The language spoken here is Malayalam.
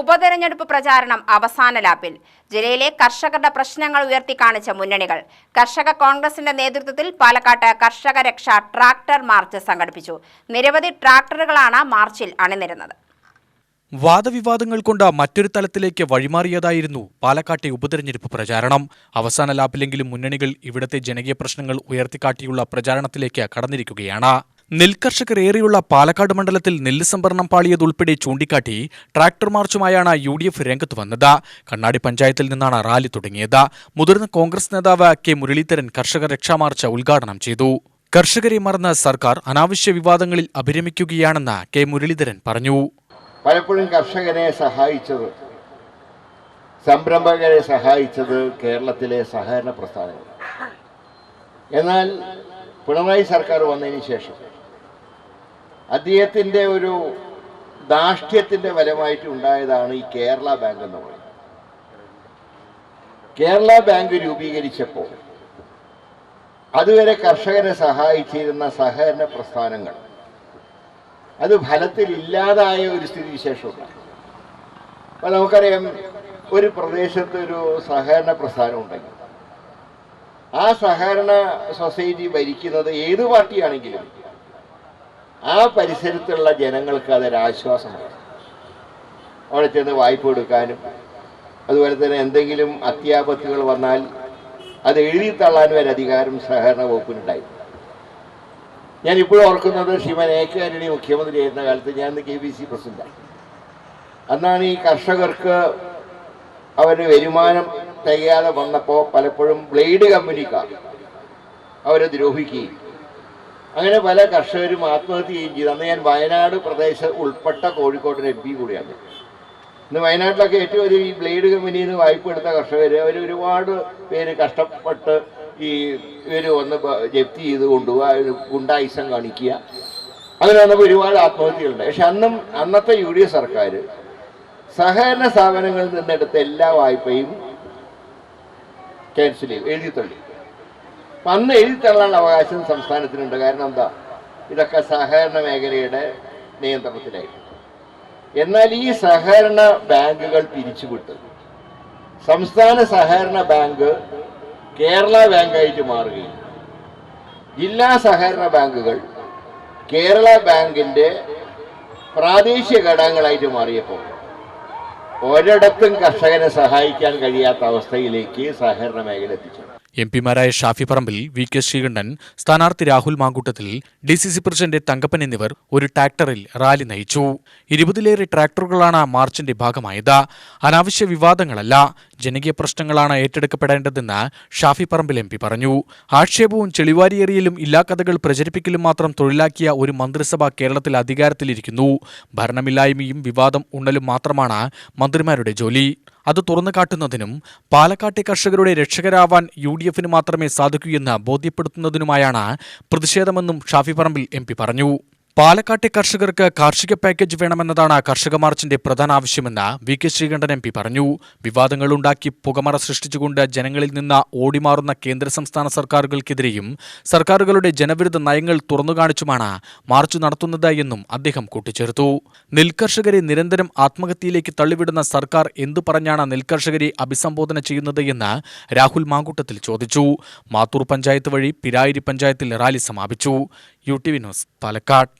ഉപതെരഞ്ഞെടുപ്പ് പ്രചാരണം അവസാന ലാപ്പിൽ ജില്ലയിലെ കർഷകരുടെ പ്രശ്നങ്ങൾ ഉയർത്തി കാണിച്ച മുന്നണികൾ. കർഷക കോൺഗ്രസിന്റെ നേതൃത്വത്തിൽ പാലക്കാട്ട് കർഷക രക്ഷ ട്രാക്ടർ മാർച്ച് സംഘടിപ്പിച്ചു. നിരവധി ട്രാക്ടറുകളാണ് മാർച്ചിൽ അണിനിരുന്നത്. വാദവിവാദങ്ങൾ കൊണ്ട് മറ്റൊരു തലത്തിലേക്ക് വഴിമാറിയതായിരുന്നു പാലക്കാട്ടെ ഉപതെരഞ്ഞെടുപ്പ് പ്രചാരണം. അവസാന ലാപ്പിലെങ്കിലും മുന്നണികൾ ഇവിടത്തെ ജനകീയ പ്രശ്നങ്ങൾ ഉയർത്തിക്കാട്ടിയുള്ള പ്രചാരണത്തിലേക്ക് കടന്നിരിക്കുകയാണ്. നെൽകർഷകർ ഏറെയുള്ള പാലക്കാട് മണ്ഡലത്തിൽ നെല്ല് സംഭരണം പാളിയതുൾപ്പെടെ ചൂണ്ടിക്കാട്ടി ട്രാക്ടർ മാർച്ചുമായാണ് യു ഡി എഫ് രംഗത്ത് വന്നത്. കണ്ണാടി പഞ്ചായത്തിൽ നിന്നാണ് റാലി തുടങ്ങിയത്. മുതിർന്ന കോൺഗ്രസ് നേതാവ് കെ മുരളീധരൻ കർഷക രക്ഷാ മാർച്ച് ഉദ്ഘാടനം ചെയ്തു. കർഷകരെ മറന്ന് സർക്കാർ അനാവശ്യ വിവാദങ്ങളിൽ അഭിരമിക്കുകയാണെന്ന് കെ മുരളീധരൻ പറഞ്ഞു. പലപ്പോഴും കർഷകരെ സഹായിച്ചത് സംരംഭകരെ സഹായിച്ചത് കേരളത്തിലെ സഹകരണ പ്രസ്ഥാനങ്ങൾ എന്നാൽ പിണറായി സർക്കാർ വന്നതിന് ശേഷം അദ്ദേഹത്തിന്റെ ഒരു ദാഷ്ട്യത്തിന്റെ ഫലമായിട്ട് ഉണ്ടായതാണ് ഈ കേരള ബാങ്ക് എന്ന് പറയുന്നത്. കേരള ബാങ്ക് രൂപീകരിച്ചപ്പോൾ അതുവരെ കർഷകരെ സഹായിച്ചിരുന്ന സഹകരണ പ്രസ്ഥാനങ്ങൾ അത് ഫലത്തിൽ ഇല്ലാതായ ഒരു സ്ഥിതിവിശേഷമുണ്ട്. അപ്പം നമുക്കറിയാം ഒരു പ്രദേശത്ത് ഒരു സഹകരണ പ്രസ്ഥാനം ഉണ്ടെങ്കിൽ ആ സഹകരണ സൊസൈറ്റി ഭരിക്കുന്നത് ഏത് പാർട്ടിയാണെങ്കിലും ആ പരിസരത്തുള്ള ജനങ്ങൾക്ക് അതൊരാശ്വാസമാണ്. അവിടെ ചെന്ന് വായ്പ എടുക്കാനും അതുപോലെ തന്നെ എന്തെങ്കിലും അത്യാപത്തുകൾ വന്നാൽ അത് എഴുതി തള്ളാനും ഒരു അധികാരം സഹകരണ വകുപ്പിനുണ്ടായി. ഞാൻ ഇപ്പോഴും ഓർക്കുന്നത് ശ്രീമാൻ എ കെ ആന്റണി മുഖ്യമന്ത്രി ആയിരുന്ന കാലത്ത് ഞാൻ കെ ബി സി പ്രസിഡന്റ്. അന്നാണ് ഈ കർഷകർക്ക് അവരുടെ വരുമാനം തികയാതെ വന്നപ്പോൾ പലപ്പോഴും ബ്ലേഡ് കമ്പനിക്കാർ അവരെ ദ്രോഹിക്കുകയും അങ്ങനെ പല കർഷകരും ആത്മഹത്യ ചെയ്യുകയും ചെയ്തു. അന്ന് ഞാൻ വയനാട് പ്രദേശം ഉൾപ്പെട്ട കോഴിക്കോട്ടിന് എം പി കൂടിയാണ്. ഇന്ന് വയനാട്ടിലൊക്കെ ഏറ്റവും അധികം ഈ ബ്ലേഡ് കമ്പനിയിൽ നിന്ന് വായ്പ എടുത്ത കർഷകർ അവർ ഒരുപാട് പേര് കഷ്ടപ്പെട്ട് ഈ ഇവർ വന്ന് ജപ്തി ചെയ്ത് കൊണ്ടുപോകുക ഗുണ്ടായിസം കാണിക്കുക. അങ്ങനെ വന്നപ്പോൾ ഒരുപാട് ആത്മഹത്യകളുണ്ട്. പക്ഷെ അന്നും അന്നത്തെ യു ഡി എഫ് സർക്കാർ സഹകരണ സ്ഥാപനങ്ങളിൽ നിന്നെടുത്ത എല്ലാ വായ്പയും ക്യാൻസൽ ചെയ്തു എഴുതി തള്ളി അന്ന് എഴുതി തള്ളാനുള്ള അവകാശം സംസ്ഥാനത്തിനുണ്ട്. കാരണം എന്താ? ഇതൊക്കെ സഹകരണ മേഖലയുടെ നിയന്ത്രണത്തിലായിരുന്നു എന്നാൽ ഈ സഹകരണ ബാങ്കുകൾ പിരിച്ചുവിട്ട് സംസ്ഥാന സഹകരണ ബാങ്ക് കേരള ബാങ്കായിട്ട് മാറുകയും ജില്ലാ സഹകരണ ബാങ്കുകൾ കേരള ബാങ്കിന്റെ പ്രാദേശിക ഘടകങ്ങളായിട്ട് മാറിയപ്പോൾ ഒരിടത്തും കർഷകനെ സഹായിക്കാൻ കഴിയാത്ത അവസ്ഥയിലേക്ക് സഹകരണ മേഖല എത്തിച്ചു. എം പിമാരായ ഷാഫി പറമ്പിൽ വി കെ ശ്രീകണ്ഠൻ സ്ഥാനാർത്ഥി Rahul Mamkootathil D C C president Thankappan എന്നിവർ ഒരു ട്രാക്ടറിൽ റാലി നയിച്ചു. ഇരുപതിലേറെ ട്രാക്ടറുകളാണ് മാർച്ചിന്റെ ഭാഗമായത്. അനാവശ്യ വിവാദങ്ങളല്ല ജനകീയ പ്രശ്നങ്ങളാണ് ഏറ്റെടുക്കപ്പെടേണ്ടതെന്ന് ഷാഫി പറമ്പിൽ എം പി പറഞ്ഞു. ആക്ഷേപവും ചെളിവാരിയേറിയലും ഇല്ലാ കഥകൾ പ്രചരിപ്പിക്കലും മാത്രം തൊഴിലാക്കിയ ഒരു മന്ത്രിസഭ കേരളത്തിൽ അധികാരത്തിലിരിക്കുന്നു. ഭരണമില്ലായ്മയും വിവാദം ഉണ്ണലും മാത്രമാണ് മന്ത്രിമാരുടെ ജോലി. അത് തുറന്നു കാട്ടുന്നതിനും പാലക്കാട്ടെ കർഷകരുടെ രക്ഷകരാവാൻ യു ഡി എഫിന് മാത്രമേ സാധിക്കൂ എന്ന് ബോധ്യപ്പെടുത്തുന്നതിനുമായാണ് പ്രതിഷേധമെന്നും ഷാഫി പറമ്പിൽ എം പറഞ്ഞു. പാലക്കാട്ടെ കർഷകർക്ക് കാർഷിക പാക്കേജ് വേണമെന്നതാണ് കർഷക മാർച്ചിന്റെ പ്രധാന ആവശ്യമെന്ന് V K Sreekandan M P പറഞ്ഞു. വിവാദങ്ങൾ ഉണ്ടാക്കി പുകമറ സൃഷ്ടിച്ചുകൊണ്ട് ജനങ്ങളിൽ നിന്ന് ഓടിമാറുന്ന കേന്ദ്ര സംസ്ഥാന സർക്കാരുകൾക്കെതിരെയും സർക്കാരുകളുടെ ജനവിരുദ്ധ നയങ്ങൾ തുറന്നുകാണിച്ചുമാണ് മാർച്ച് നടത്തുന്നത് എന്നും അദ്ദേഹം കൂട്ടിച്ചേർത്തു. നെൽകർഷകരെ നിരന്തരം ആത്മഹത്യയിലേക്ക് തള്ളിവിടുന്ന സർക്കാർ എന്തു പറഞ്ഞാണ് നെൽകർഷകരെ അഭിസംബോധന ചെയ്യുന്നത് എന്ന് രാഹുൽ മാങ്കൂട്ടത്തിൽ ചോദിച്ചു. മാത്തൂർ പഞ്ചായത്ത് വഴി പിരായിരി പഞ്ചായത്തിൽ റാലി സമാപിച്ചു. U T V news Palakkad.